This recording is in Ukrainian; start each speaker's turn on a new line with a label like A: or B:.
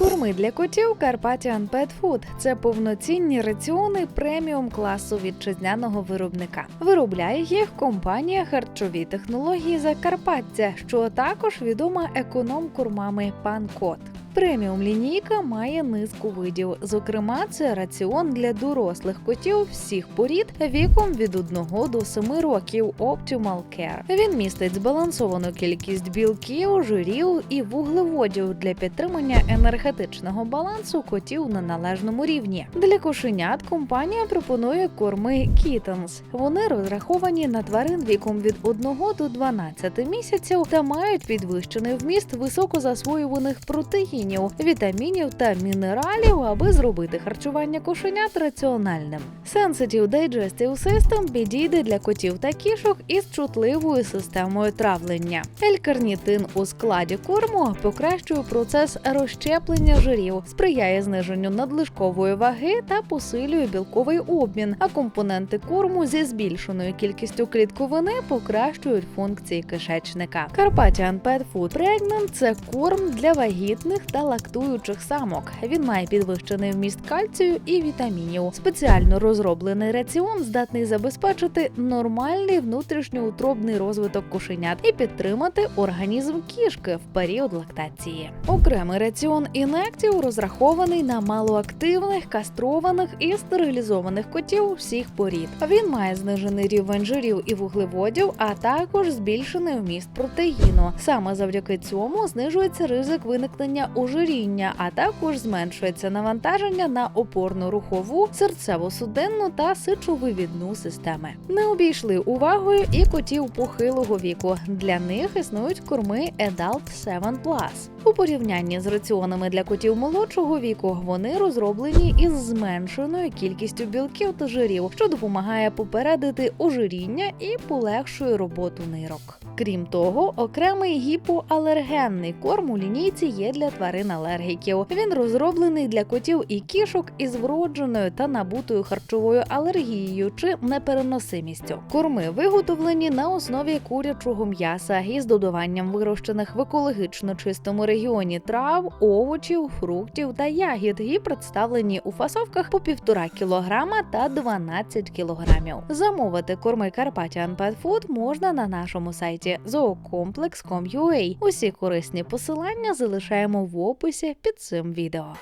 A: Корми для котів Carpathian Pet Food – це повноцінні раціони преміум класу вітчизняного виробника. Виробляє їх компанія харчові технології Закарпаття, що також відома економ-кормами Пан Кот. Преміум лінійка має низку видів. Зокрема, це раціон для дорослих котів всіх порід віком від 1 до 7 років Optimal Care. Він містить збалансовану кількість білків, жирів і вуглеводів для підтримання енергетичного балансу котів на належному рівні. Для кошенят компанія пропонує корми Kittens. Вони розраховані на тварин віком від 1 до 12 місяців та мають підвищений вміст високозасвоюваних протеїнів, вітамінів та мінералів, аби зробити харчування кошенят раціональним. Sensitive Digestive System підійде для котів та кішок із чутливою системою травлення. L-карнітин у складі корму покращує процес розщеплення жирів, сприяє зниженню надлишкової ваги та посилює білковий обмін. А компоненти корму зі збільшеною кількістю клітковини покращують функції кишечника. Carpathian Pet Food Pregnant – це корм для вагітних та лактуючих самок. Він має підвищений вміст кальцію і вітамінів. Спеціально розроблений раціон здатний забезпечити нормальний внутрішньоутробний розвиток кошенят і підтримати організм кішки в період лактації. Окремий раціон інектів розрахований на малоактивних, кастрованих і стерилізованих котів всіх порід. Він має знижений рівень жирів і вуглеводів, а також збільшений вміст протеїну. Саме завдяки цьому знижується ризик виникнення ожиріння, а також зменшується навантаження на опорно-рухову, серцево-судинну та сечовивідну системи. Не обійшли увагою і котів похилого віку. Для них існують корми Adult 7 Plus. У порівнянні з раціонами для котів молодшого віку вони розроблені із зменшеною кількістю білків та жирів, що допомагає попередити ожиріння і полегшує роботу нирок. Крім того, окремий гіпоалергенний корм у лінійці є для тварин алергіків. Він розроблений для котів і кішок із вродженою та набутою харчовою алергією чи непереносимістю. Корми виготовлені на основі курячого м'яса із додаванням вирощених в екологічно чистому регіоні трав, овочів, фруктів та ягід і представлені у фасовках по півтора кілограма та 12 кілограмів. Замовити корми Carpathian Pet Food можна на нашому сайті zoocomplex.com.ua. Усі корисні посилання залишаємо в описі під цим відео.